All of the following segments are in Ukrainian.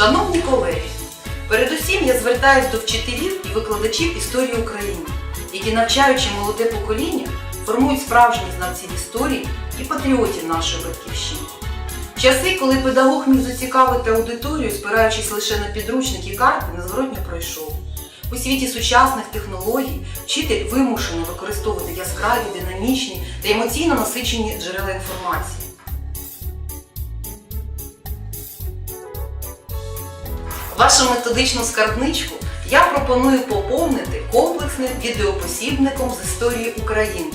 Шановні колеги, передусім я звертаюся до вчителів і викладачів історії України, які, навчаючи молоде покоління, формують справжніх знавців історії і патріотів нашої батьківщини. Часи, коли педагог міг зацікавити аудиторію, спираючись лише на підручник і карти, незворотньо пройшов. У світі сучасних технологій вчитель вимушено використовувати яскраві, динамічні та емоційно насичені джерела інформації. Вашу методичну скарбничку я пропоную поповнити комплексним відеопосібником з історії України,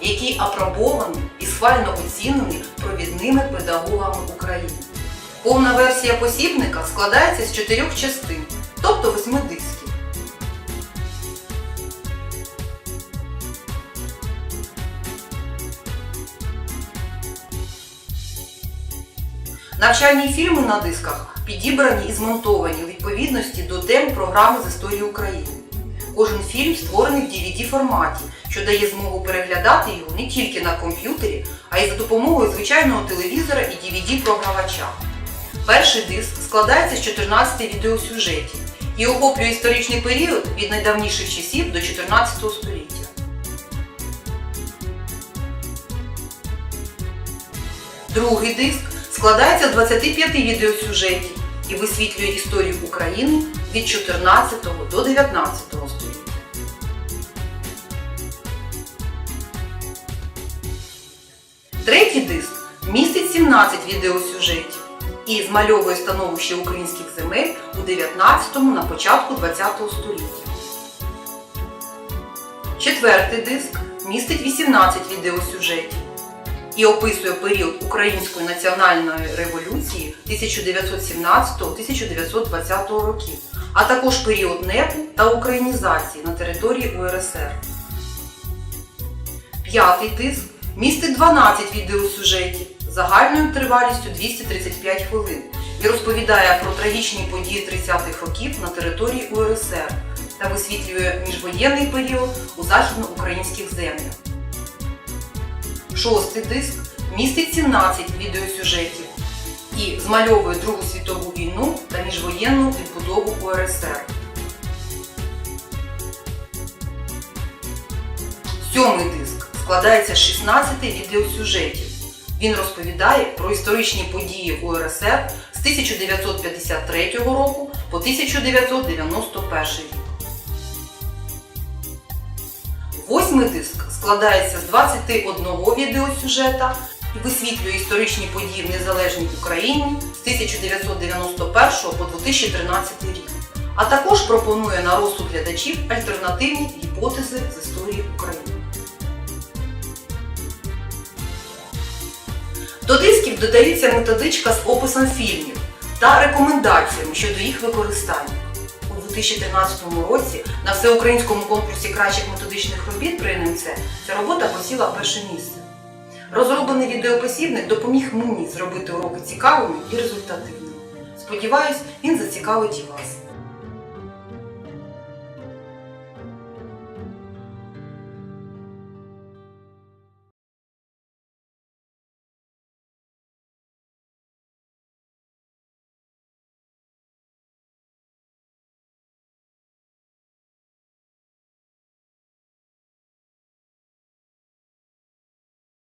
який апробований і схвально оцінений провідними педагогами України. Повна версія посібника складається з чотирьох частин, тобто восьми дисків. Навчальні фільми на дисках підібрані і змонтовані у відповідності до тем програми з історії України. Кожен фільм створений в DVD форматі, що дає змогу переглядати його не тільки на комп'ютері, а й за допомогою звичайного телевізора і DVD-програвача. Перший диск складається з 14 відеосюжетів і охоплює історичний період від найдавніших часів до 14 століття. Другий диск складається з 25 відеосюжетів і висвітлює історію України від 14 до 19 століття. Третій диск містить 17 відеосюжетів і змальовує становище українських земель у 19-му на початку 20-го століття. Четвертий диск містить 18 відеосюжетів і описує період Української національної революції 1917-1920 років, а також період НЕПу та українізації на території УРСР. П'ятий диск містить 12 відеосюжетів загальною тривалістю 235 хвилин і розповідає про трагічні події 30-х років на території УРСР та висвітлює міжвоєнний період у західноукраїнських землях. Шостий диск містить 17 відеосюжетів і змальовує Другу світову війну та міжвоєнну відбудову УРСР. Сьомий диск складається з 16 відеосюжетів. Він розповідає про історичні події УРСР з 1953 року по 1991 рік. Восьмий диск складається з 21 відеосюжета і висвітлює історичні події в незалежній Україні з 1991 по 2013 рік, а також пропонує на розсуд глядачів альтернативні гіпотези з історії України. До дисків додається методичка з описом фільмів та рекомендаціями щодо їх використання. У 2013 році на всеукраїнському конкурсі кращих методичних робіт при НМЦ ця робота посіла перше місце. Розроблений відеопосібник допоміг мені зробити уроки цікавими і результативними. Сподіваюсь, він зацікавить і вас.